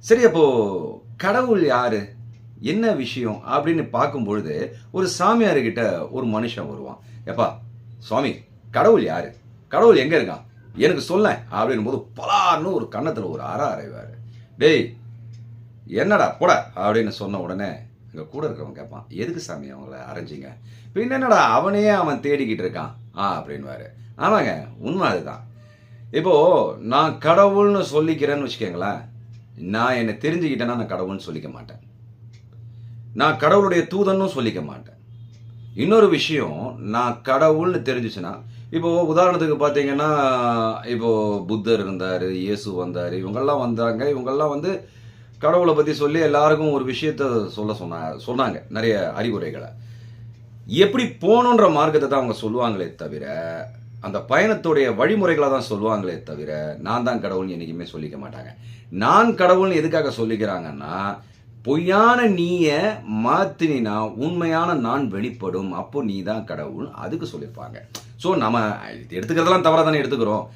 சரி அப்போ கடவுள் யாரு? என்ன விஷயம்? அப்படின்னு பார்க்கும்பொழுது ஒரு சாமியார்கிட்ட ஒரு மனுஷன் வருவான். எப்பா சுவாமி கடவுள் யாரு? கடவுள் எங்க இருக்கான்? எனக்கு சொல்ல அப்படின் போது பலார்னு ஒரு கன்னத்தில் ஒரு அற அறைவாரு. டேய் என்னடா போட? அப்படின்னு சொன்ன உடனே இங்கே கூட இருக்கிறவன் கேட்பான் எதுக்கு சாமி அவங்கள அரைஞ்சிங்க? பின்ன என்னடா அவனையே அவன் தேடிக்கிட்டு இருக்கான். ஆ அப்படின்வாரு ஆமாங்க உண்மை அதுதான். இப்போ நான் கடவுள்னு சொல்லிக்கிறேன்னு வச்சுக்கோங்களேன் நான் என்னை தெரிஞ்சுக்கிட்டேன்னா நான் கடவுள்னு சொல்லிக்க மாட்டேன். நான் கடவுளுடைய தூதனும் சொல்லிக்க மாட்டேன். இன்னொரு விஷயம் நான் கடவுள்னு தெரிஞ்சுச்சுன்னா இப்போ உதாரணத்துக்கு பார்த்தீங்கன்னா இப்போ புத்தர் இருந்தார் இயேசு வந்தார் இவங்கெல்லாம் வந்தாங்க இவங்கெல்லாம் வந்து கடவுளை பற்றி சொல்லி எல்லாருக்கும் ஒரு விஷயத்த சொல்ல சொன்னா சொன்னாங்க நிறைய அறிவுரைகளை. எப்படி போகணுன்ற மார்க்கத்தை தான் அவங்க சொல்லுவாங்களே தவிர அந்த பயணத்துடைய வழிமுறைகளை தான் சொல்லுவாங்களே தவிர நான் தான் கடவுள்னு என்றைக்குமே சொல்லிக்க மாட்டாங்க. நான் கடவுள்னு எதுக்காக சொல்லிக்கிறாங்கன்னா பொய்யான நீயை மாத்தினா உண்மையான நான் வெளிப்படும். அப்போ நீ தான் கடவுள் அதுக்கு சொல்லியிருப்பாங்க ஸோ நம்ம எடுத்துக்கிறதெல்லாம் தவறாக தானே எடுத்துக்கிறோம்.